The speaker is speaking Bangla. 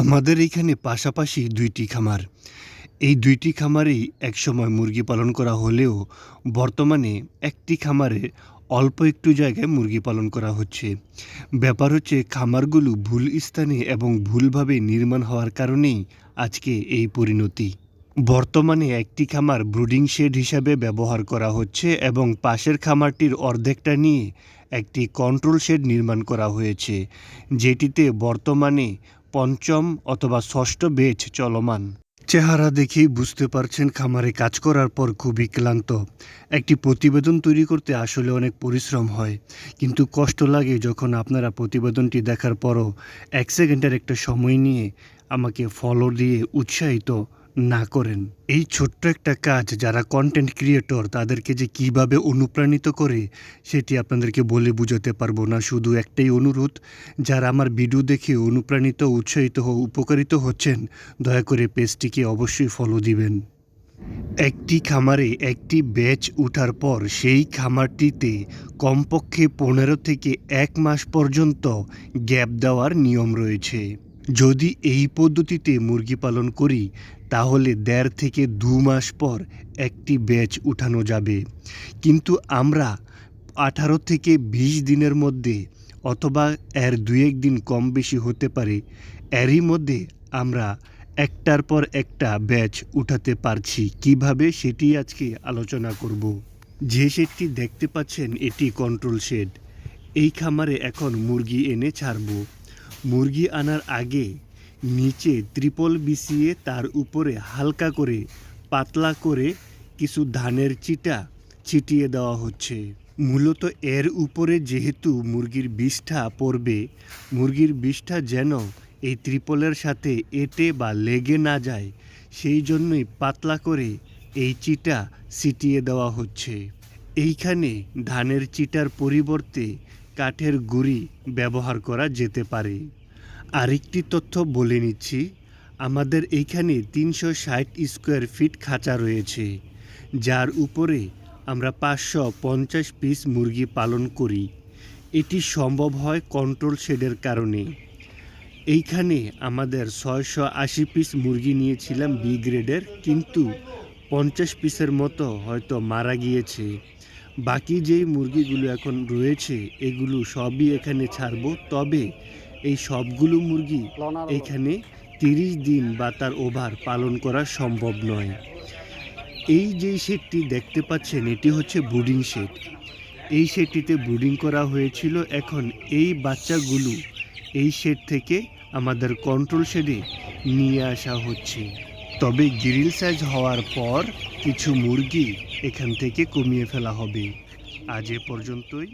আমাদের এইখানে পাশাপাশি দুইটি খামার। এই দুইটি খামারেই একসময় মুরগি পালন করা হলেও বর্তমানে একটি খামারে অল্প একটু জায়গায় মুরগি পালন করা হচ্ছে। ব্যাপার হচ্ছে খামারগুলো ভুল স্থানে এবং ভুলভাবে নির্মাণ হওয়ার কারণেই আজকে এই পরিণতি। বর্তমানে একটি খামার ব্রুডিং শেড হিসাবে ব্যবহার করা হচ্ছে এবং পাশের খামারটির অর্ধেকটা নিয়ে একটি কন্ট্রোল শেড নির্মাণ করা হয়েছে, যেটিতে বর্তমানে পঞ্চম অথবা ষষ্ঠ বেচ চলমান। চেহারা দেখেই বুঝতে পারছেন খামারে কাজ করার পর খুবই ক্লান্ত। একটি প্রতিবেদন তৈরি করতে আসলে অনেক পরিশ্রম হয়, কিন্তু কষ্ট লাগে যখন আপনারা প্রতিবেদনটি দেখার পরও এক সেকেন্ডের একটা সময় নিয়ে আমাকে ফলো দিয়ে উৎসাহিত না করেন। এই ছোট্ট একটা কাজ যারা কন্টেন্ট ক্রিয়েটর তাদেরকে যে কীভাবে অনুপ্রাণিত করে, সেটি আপনাদেরকে বলে বোঝাতে পারব না। শুধু একটাই অনুরোধ, যারা আমার ভিডিও দেখে অনুপ্রাণিত, উৎসাহিত উপকারিত হচ্ছেন, দয়া করে পেজটিকে অবশ্যই ফলো দিবেন। একটি খামারে একটি ব্যাচ ওঠার পর, সেই খামারটিতে কমপক্ষে পনেরো থেকে এক মাস পর্যন্ত গ্যাপ দেওয়ার নিয়ম রয়েছে। যদি এই পদ্ধতিতে মুরগি পালন করি, তাহলে দেড় থেকে দু মাস পর একটি ব্যাচ উঠানো যাবে। কিন্তু আমরা আঠারো থেকে বিশ দিনের মধ্যে অথবা এর দু এক দিন কম বেশি হতে পারে, এরই মধ্যে আমরা একটার পর একটা ব্যাচ উঠাতে পারছি। কীভাবে সেটি আজকে আলোচনা করব? যে শেডটি দেখতে পাচ্ছেন, এটি কন্ট্রোল শেড এই খামারে এখন মুরগি এনে ছাড়ব। মুরগি আনার আগে নিচে ত্রিপল বিছিয়ে তার উপরে হালকা করে পাতলা করে কিছু ধানের চিটা ছিটিয়ে দেওয়া হচ্ছে। মূলত এর উপরে যেহেতু মুরগির বিষটা পড়বে, মুরগির বিষটা যেন এই ত্রিপলের সাথে এঁটে বা লেগে না যায়, সেই জন্যই পাতলা করে এই চিটা ছিটিয়ে দেওয়া হচ্ছে। এইখানে ধানের চিটার পরিবর্তে কাঠের গুঁড়ি ব্যবহার করা যেতে পারে। আরেকটি তথ্য বলে নিচ্ছি, আমাদের এইখানে তিনশো ষাট স্কোয়ার ফিট খাঁচা রয়েছে, যার উপরে আমরা পাঁচশো পঞ্চাশ পিস মুরগি পালন করি। এটি সম্ভব হয় কন্ট্রোল শেডের কারণে। এইখানে আমাদের ছয়শো আশি পিস মুরগি নিয়েছিলাম বি গ্রেডের, কিন্তু পঞ্চাশ পিসের মতো হয়তো মারা গিয়েছে। বাকি যেই মুরগিগুলো এখন রয়েছে, এগুলো সবই এখানে ছাড়বো। তবে এই সবগুলো মুরগি এখানে তিরিশ দিন বা তার ওভার পালন করা সম্ভব নয়। এই যে শেডটি দেখতে পাচ্ছেন, এটি হচ্ছে ব্রুডিং শেড। এই শেডটিতে ব্রুডিং করা হয়েছিল। এখন এই বাচ্চাগুলো এই শেড থেকে আমাদের কন্ট্রোল শেডে নিয়ে আসা হচ্ছে। তবে গ্রিল সাইজ হওয়ার পর কিছু মুরগি এখান থেকে কমিয়ে ফেলা হবে। আজ এ পর্যন্তই।